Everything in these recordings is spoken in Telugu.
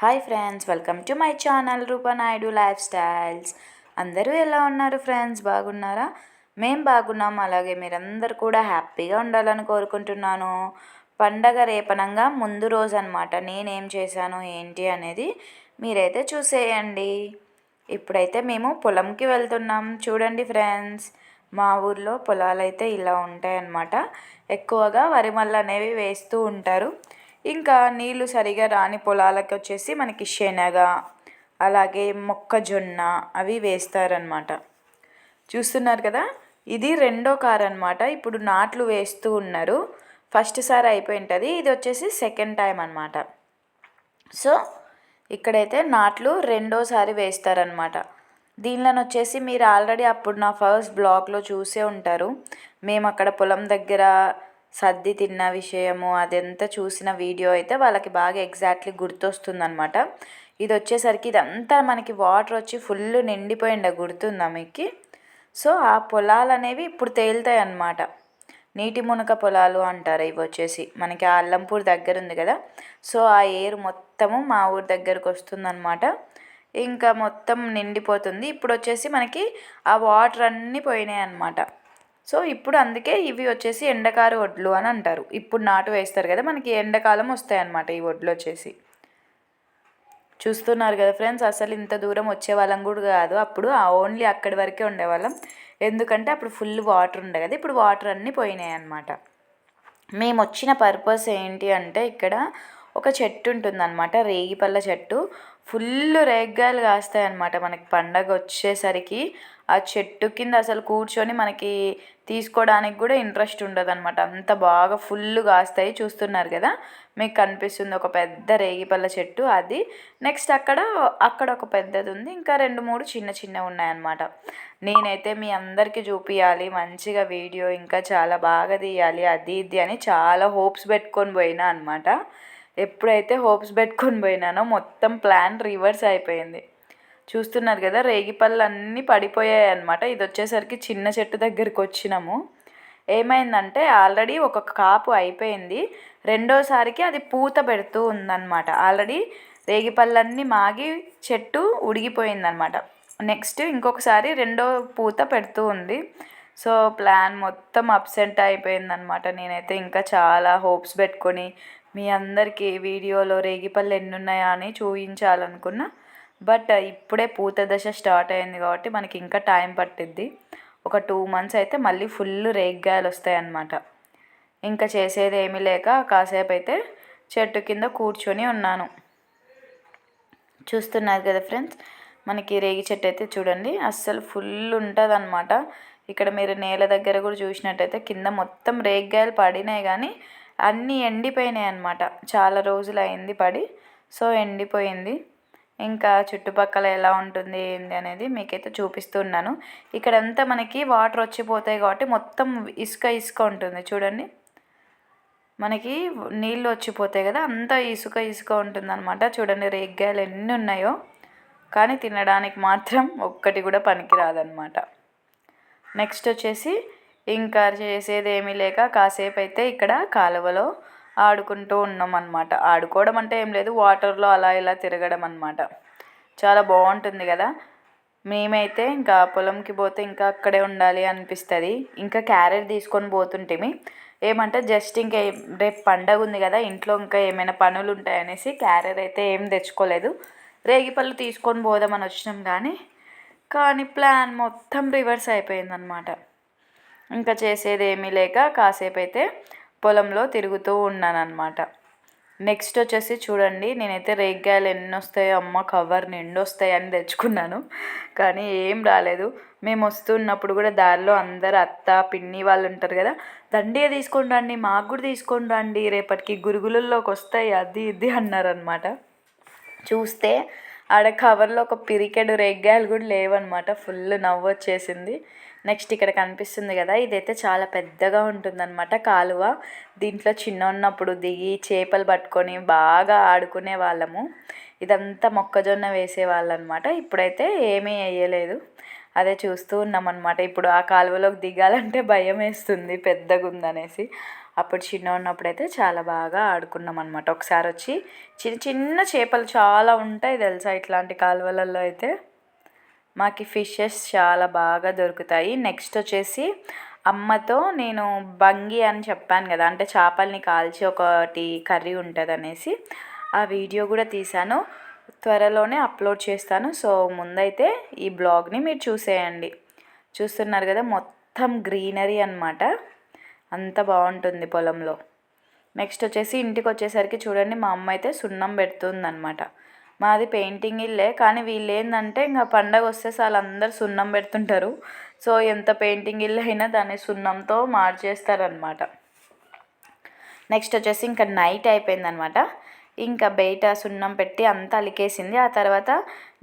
Hi friends welcome to my channel Rupa Naidu life styles. అందరూ ఎలా ఉన్నారు ఫ్రెండ్స్? బాగున్నారా? మేము బాగున్నాం అలాగే మీరందరూ కూడా హ్యాపీగా ఉండాలని కోరుకుంటున్నాను. పండగ రేపనంగా ముందు రోజు అనమాట నేనేం చేశాను ఏంటి అనేది మీరైతే చూసేయండి. ఇప్పుడైతే మేము పొలంకి వెళ్తున్నాం. చూడండి ఫ్రెండ్స్ మా ఊర్లో పొలాలు అయితే ఇలా ఉంటాయన్నమాట. ఎక్కువగా వరి అనేవి వేస్తూ ఉంటారు. ఇంకా నీళ్ళు సరిగా రాని పొలాలకు వచ్చేసి మనకి శనగ అలాగే మొక్కజొన్న అవి వేస్తారనమాట చూస్తున్నారు కదా? ఇది రెండో కార్ అనమాట ఇప్పుడు నాట్లు వేస్తూ ఉన్నారు. ఫస్ట్ సారి అయిపోయి ఉంటుంది ఇది వచ్చేసి సెకండ్ టైం అనమాట సో ఇక్కడైతే నాట్లు రెండోసారి వేస్తారనమాట దీనిలో వచ్చేసి మీరు ఆల్రెడీ అప్పుడు నా ఫస్ట్ బ్లాగ్లో చూసే ఉంటారు. మేము అక్కడ పొలం దగ్గర సర్ది తిన్న విషయము అదంతా చూసిన వీడియో అయితే వాళ్ళకి బాగా ఎగ్జాక్ట్లీ గుర్తొస్తుందనమాట ఇది వచ్చేసరికి ఇదంతా మనకి వాటర్ వచ్చి ఫుల్ నిండిపోయిండ గుర్తుందా మీకు? సో ఆ పొలాలు అనేవి ఇప్పుడు తేలుతాయి అన్నమాట నీటి మునక పొలాలు అంటారు ఇవి వచ్చేసి. మనకి ఆ అల్లంపూర్ దగ్గర ఉంది కదా? సో ఆ ఏరు మొత్తము మా ఊరి దగ్గరకు వస్తుందన్నమాట. ఇంకా మొత్తం నిండిపోతుంది. ఇప్పుడు వచ్చేసి మనకి ఆ వాటర్ అన్నీ పోయినాయి అన్నమాట సో ఇప్పుడు అందుకే ఇవి వచ్చేసి ఎండకారు వడ్లు అని అంటారు. ఇప్పుడు నాటు వేస్తారు కదా మనకి ఎండాకాలం వస్తాయి అన్నమాట ఈ వడ్లు వచ్చేసి. చూస్తున్నారు కదా ఫ్రెండ్స్ అసలు ఇంత దూరం వచ్చే వాళ్ళం కూడా కాదు. అప్పుడు ఓన్లీ అక్కడి వరకే ఉండేవాళ్ళం. ఎందుకంటే అప్పుడు ఫుల్ వాటర్ ఉండే కదా ఇప్పుడు వాటర్ అన్నీ పోయినాయి అన్నమాట. మేము వచ్చిన పర్పస్ ఏంటి అంటే ఇక్కడ ఒక చెట్టు ఉంటుందన్నమాట రేగిపల్ల చెట్టు. ఫుల్ రేగ్గాయలు కాస్తాయి అనమాట మనకి పండగ వచ్చేసరికి ఆ చెట్టు కింద అసలు కూర్చొని మనకి తీసుకోవడానికి కూడా ఇంట్రెస్ట్ ఉండదు అనమాట అంత బాగా ఫుల్ కాస్తాయి చూస్తున్నారు కదా. మీకు కనిపిస్తుంది ఒక పెద్ద రేగిపల్ల చెట్టు అది. నెక్స్ట్ అక్కడ అక్కడ ఒక పెద్దది ఉంది. ఇంకా రెండు మూడు చిన్న చిన్నవి ఉన్నాయన్నమాట. నేనైతే మీ అందరికీ చూపించాలి మంచిగా వీడియో ఇంకా చాలా బాగా తీయాలి. అది ఇది అని చాలా హోప్స్ పెట్టుకొని పోయినా అనమాట ఎప్పుడైతే హోప్స్ పెట్టుకొని పోయినానో మొత్తం ప్లాన్ రివర్స్ అయిపోయింది. చూస్తున్నారు కదా రేగిపళ్ళు అన్నీ పడిపోయాయి అనమాట ఇది వచ్చేసరికి చిన్న చెట్టు దగ్గరికి వచ్చినాము. ఏమైందంటే ఆల్రెడీ ఒక కాపు అయిపోయింది. రెండోసారికి అది పూత పెడుతూ ఉందన్నమాట. ఆల్రెడీ రేగిపళ్ళన్నీ మాగి చెట్టు ఉడిగిపోయిందనమాట నెక్స్ట్ ఇంకొకసారి రెండో పూత పెడుతూ ఉంది. సో ప్లాన్ మొత్తం అప్సెంట్ అయిపోయిందనమాట నేనైతే ఇంకా చాలా హోప్స్ పెట్టుకొని మీ అందరికీ వీడియోలో రేగిపళ్ళు ఎన్ని ఉన్నాయా అని చూపించాలనుకున్నా. బట్ ఇప్పుడే పూత దశ స్టార్ట్ అయింది కాబట్టి మనకి ఇంకా టైం పట్టిద్ది. ఒక టూ మంత్స్ అయితే మళ్ళీ ఫుల్ రేగ్గాయలు వస్తాయి అన్నమాట ఇంకా చేసేది ఏమీ లేక కాసేపు అయితే చెట్టు కింద కూర్చొని ఉన్నాను. చూస్తున్నారు కదా ఫ్రెండ్స్ మనకి రేగి చెట్టు అయితే చూడండి అస్సలు ఫుల్ ఉంటుంది అనమాట ఇక్కడ మీరు నేల దగ్గర కూడా చూసినట్టయితే కింద మొత్తం రేగ్గాయలు పడినాయి కానీ అన్నీ ఎండిపోయినాయి అనమాట చాలా రోజులు అయింది పడి. సో ఎండిపోయింది. ఇంకా చుట్టుపక్కల ఎలా ఉంటుంది ఏంది అనేది మీకైతే చూపిస్తున్నాను. ఇక్కడంతా మనకి వాటర్ వచ్చిపోతాయి కాబట్టి మొత్తం ఇసుక ఇసుక ఉంటుంది. చూడండి. మనకి నీళ్ళు వచ్చిపోతాయి కదా అంతా ఇసుక ఇసుక ఉంటుంది అనమాట చూడండి రేగ్గాయలు ఎన్ని ఉన్నాయో. కానీ తినడానికి మాత్రం ఒక్కటి కూడా పనికిరాదనమాట నెక్స్ట్ వచ్చేసి ఇంకా చేసేది ఏమీ లేక కాసేపు అయితే ఇక్కడ కాలువలో ఆడుకుంటూ ఉన్నాం అనమాట ఆడుకోవడం అంటే ఏం లేదు వాటర్లో అలా ఇలా తిరగడం అనమాట చాలా బాగుంటుంది కదా. మేమైతే ఇంకా పొలంకి పోతే ఇంకా అక్కడే ఉండాలి అనిపిస్తుంది. ఇంకా క్యారెట్ తీసుకొని పోతుంటేమి. ఏమంటే జస్ట్ ఇంకా రేపు పండగ ఉంది కదా ఇంట్లో ఇంకా ఏమైనా పనులు ఉంటాయనేసి క్యారెట్ అయితే ఏం తెచ్చుకోలేదు. రేగిపళ్ళు తీసుకొని పోదామని వచ్చినాం కానీ కానీ ప్లాన్ మొత్తం రివర్స్ అయిపోయిందనమాట ఇంకా చేసేది ఏమీ లేక కాసేపు అయితే పొలంలో తిరుగుతూ ఉన్నానన్నమాట. నెక్స్ట్ వచ్చేసి చూడండి నేనైతే రేగ్గాయలు ఎన్ని వస్తాయో అమ్మ కవర్ నిండు వస్తాయి అని తెచ్చుకున్నాను. కానీ ఏం రాలేదు. మేము వస్తున్నప్పుడు కూడా దారిలో అందరు అత్త పిన్ని వాళ్ళు ఉంటారు కదా దండిగా తీసుకొని రండి మాకు కూడా తీసుకొని రండి రేపటికి గురుగులలోకి వస్తాయి అది ఇది అన్నారనమాట చూస్తే ఆడ కవర్లో ఒక పిరికెడు రేగ్గాయలు కూడా లేవన్నమాట. ఫుల్ నవ్వు వచ్చేసింది నెక్స్ట్ ఇక్కడ కనిపిస్తుంది కదా ఇదైతే చాలా పెద్దగా ఉంటుందన్నమాట కాలువ. దీంట్లో చిన్న ఉన్నప్పుడు దిగి చేపలు పట్టుకొని బాగా ఆడుకునే వాళ్ళము. ఇదంతా మొక్కజొన్న వేసేవాళ్ళు అనమాట ఇప్పుడైతే ఏమీ వేయలేదు. అదే చూస్తూ ఉన్నామన్నమాట. ఇప్పుడు ఆ కాలువలోకి దిగాలంటే భయం వేస్తుంది పెద్దగా ఉందనేసి. అప్పుడు చిన్న ఉన్నప్పుడైతే చాలా బాగా ఆడుకున్నాం అనమాట ఒకసారి వచ్చి చిన్న చిన్న చేపలు చాలా ఉంటాయి తెలుసా ఇట్లాంటి కాలువలలో అయితే? మాకు ఫిషెస్ చాలా బాగా దొరుకుతాయి. నెక్స్ట్ వచ్చేసి అమ్మతో నేను బంగి అని చెప్పాను కదా అంటే చేపల్ని కాల్చి ఒకటి కర్రీ ఉంటుంది అనేసి ఆ వీడియో కూడా తీశాను. త్వరలోనే అప్లోడ్ చేస్తాను. సో ముందైతే ఈ బ్లాగ్ని మీరు చూసేయండి. చూస్తున్నారు కదా మొత్తం గ్రీనరీ అనమాట అంత బాగుంటుంది పొలంలో. నెక్స్ట్ వచ్చేసి ఇంటికి వచ్చేసరికి చూడండి మా అమ్మ అయితే సున్నం పెడుతుందనమాట మాది పెయింటింగ్ ఇల్లే కానీ వీళ్ళు ఏంటంటే ఇంకా పండగ వస్తే చాలు అందరు సున్నం పెడుతుంటారు. సో ఎంత పెయింటింగ్ ఇల్లు అయినా దాన్ని సున్నంతో మార్చేస్తారనమాట నెక్స్ట్ వచ్చేసి ఇంకా నైట్ అయిపోయిందనమాట ఇంకా బయట సున్నం పెట్టి అంతా అలికేసింది. ఆ తర్వాత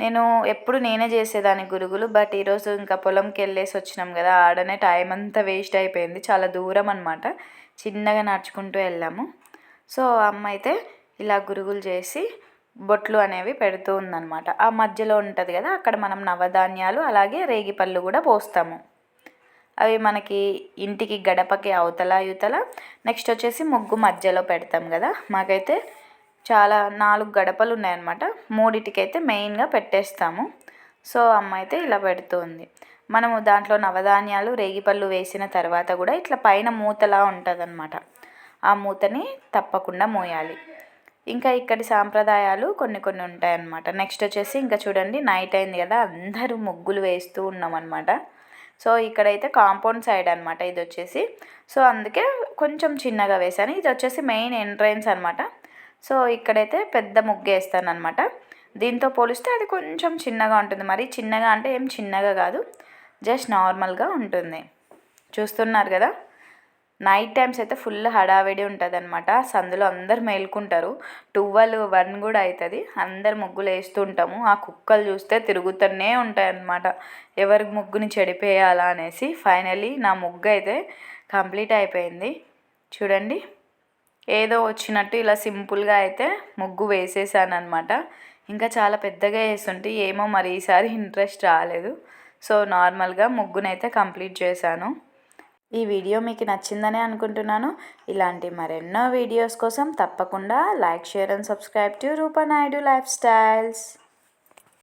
నేను ఎప్పుడు నేనే చేసేదాన్ని గురుగులు బట్ ఈరోజు ఇంకా పొలంకి వెళ్ళేసి వచ్చినాం కదా ఆడనే టైం అంతా వేస్ట్ అయిపోయింది. చాలా దూరం అనమాట చిన్నగా నడుచుకుంటూ వెళ్ళాము. సో అమ్మ అయితే ఇలా గురుగులు చేసి బొట్లు అనేవి పెడుతూ ఉందన్నమాట. ఆ మధ్యలో ఉంటుంది కదా అక్కడ మనం నవధాన్యాలు అలాగే రేగిపళ్ళు కూడా పోస్తాము. అవి మనకి ఇంటికి గడపకి అవతల యుతల నెక్స్ట్ వచ్చేసి ముగ్గు మధ్యలో పెడతాం కదా. మాకైతే చాలా నాలుగు గడపలు ఉన్నాయన్నమాట. మూడిటికైతే మెయిన్గా పెట్టేస్తాము. సో అమ్మ అయితే ఇలా పెడుతుంది. మనము దాంట్లో నవధాన్యాలు రేగిపళ్ళు వేసిన తర్వాత కూడా ఇట్లా పైన మూతలా ఉంటుందన్నమాట. ఆ మూతని తప్పకుండా మోయాలి. ఇంకా ఇక్కడి సాంప్రదాయాలు కొన్ని కొన్ని ఉంటాయన్నమాట. నెక్స్ట్ వచ్చేసి ఇంకా చూడండి నైట్ అయింది కదా అందరూ ముగ్గులు వేస్తూ ఉన్నాం అనమాట సో ఇక్కడైతే కాంపౌండ్ సైడ్ అనమాట ఇది వచ్చేసి. సో అందుకే కొంచెం చిన్నగా వేసాను ఇది వచ్చేసి మెయిన్ ఎంట్రన్స్ అనమాట సో ఇక్కడైతే పెద్ద ముగ్గు వేస్తాను అనమాట దీంతో పోలిస్తే అది కొంచెం చిన్నగా ఉంటుంది. మరి చిన్నగా అంటే ఏం చిన్నగా కాదు జస్ట్ నార్మల్గా ఉంటుంది. చూస్తున్నారు కదా? నైట్ టైమ్స్ అయితే ఫుల్ హడావిడి ఉంటుంది అనమాట సందులో అందరు మేల్కుంటారు. టువెల్ వన్ కూడా అవుతుంది అందరు ముగ్గులు వేస్తుంటాము. ఆ కుక్కలు చూస్తే తిరుగుతూనే ఉంటాయి అన్నమాట ఎవరి ముగ్గుని చెడిపేయాలా అనేసి. ఫైనలీ నా ముగ్గు అయితే కంప్లీట్ అయిపోయింది. చూడండి. ఏదో వచ్చినట్టు ఇలా సింపుల్గా అయితే ముగ్గు వేసేసాను అనమాట ఇంకా చాలా పెద్దగా వేస్తుంటే ఏమో మరి ఈసారి ఇంట్రెస్ట్ రాలేదు. సో నార్మల్గా ముగ్గునైతే కంప్లీట్ చేశాను. ఈ వీడియో మీకు నచ్చిందనే అనుకుంటున్నాను. ఇలాంటి మరెన్నో వీడియోస్ కోసం తప్పకుండా like share and subscribe to Rupa Naidu life styles.